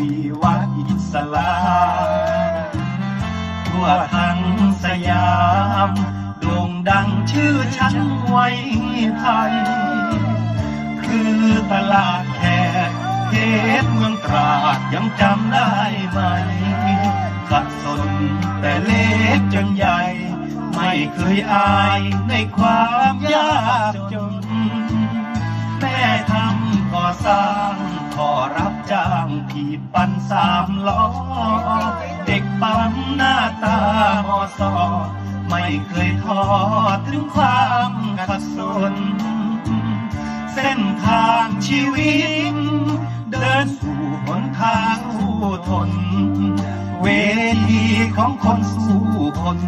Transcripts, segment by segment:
วีวัฒน์อิสลามทั่วทั้งสยามโด่งดังชื่อชั้นไว้ไทย คือตลาดแขกเพชรเมืองตราดยังจำได้ไหมขัดสนแต่เล็กจนใหญ่ ไม่เคยอายในความยากจน แม่ทำก่อสร้างขอรับ จ้างผีปันสามล้อ เด็กปั๊มหน้าตาหอสอไม่เคยท้อถึงความขัดสน เส้นทางชีวิต เดินสู่หนทางผู้ทน เวทีของคนสู้คน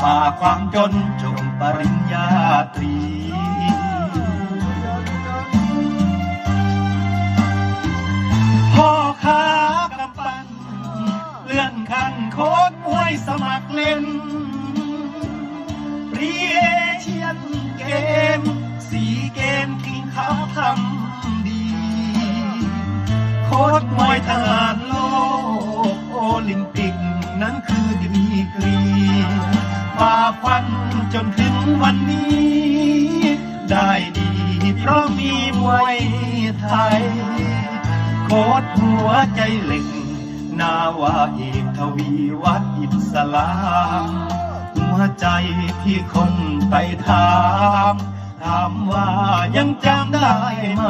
ฝ่าความจนจงปริญญาตรี เรียเชียนเกม สีเกมคิงขาทำดี โค้ดมวยทหารโลก โอลิมปิกนั้นคือดีกรีฝ่าฟันจนถึงวันนี้ ได้ดีเพราะมีมวยไทย โคตรหัวใจเหล็ก นาวาเอกทวีวัฒน์อิสลาม หัวใจที่คนไปถาม ถามว่ายังจำได้ไหม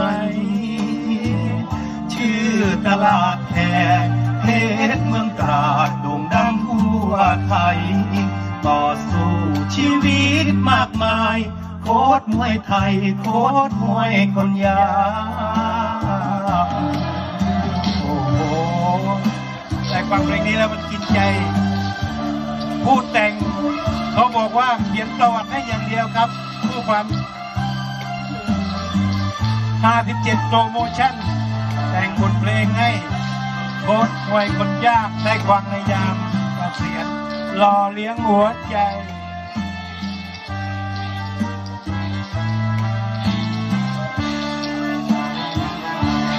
ชื่อตลาดแขกเพชรเมืองตราดโด่งดังทั่วไทย ต่อสู้ชีวิตมากมาย โคตรมวยไทย โคตรมวยคนยากโอ้โหแต่ฟังเพลงนี้แล้วมันกินใจผู้แต่ง บอกว่าเขียนประวัติให้อย่างเดียวครับเพื่ความ 57 โปรโมชั่น แต่งบทเพลงให้โค้ดมวยคนยากได้ควังในยามเกษียณหล่อเลี้ยงหัวใจ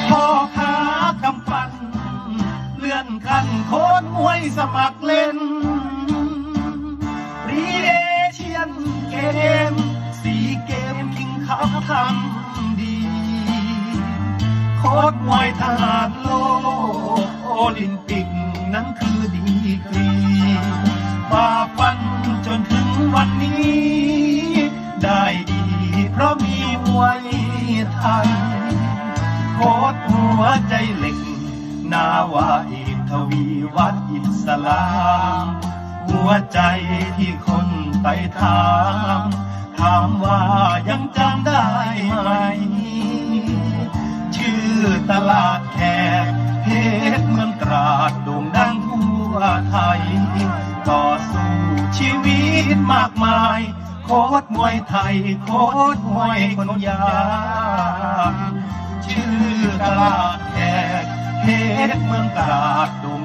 พ่อค้ากำปั้นเลื่อนขั้นโค้ดมวยสมัครเล่น มวยทหารโลก โอลิมปิกนั้นคือดีกรีฝ่าฟันจนถึงวันนี้ ได้ดีเพราะมีมวยไทยโคตรหัวใจเหล็ก นาวาเอกทวีวัฒน์อิสลาม หัวใจที่คนไปถาม ถามว่ายังจำได้ไหม ตลาดแขกเพชรเมืองตราดโด่งดังทั่วไทย ต่อสู้ชีวิตมากมาย โคตรมวยไทย โคตรมวยคนยากชื่อตลาดแขกเพชรเมืองตราดโด่ง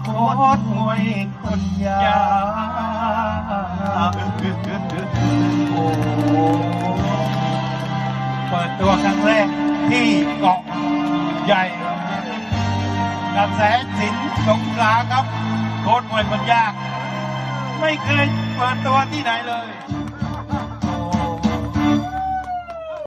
โคตรมวยคนยากโอ้เปิดตัวครั้งแรกที่เกาะใหญ่กระแสสินสงขลาครับโค้ดมวยคนยาก ไม่เคยเปิดตัวที่ไหนเลย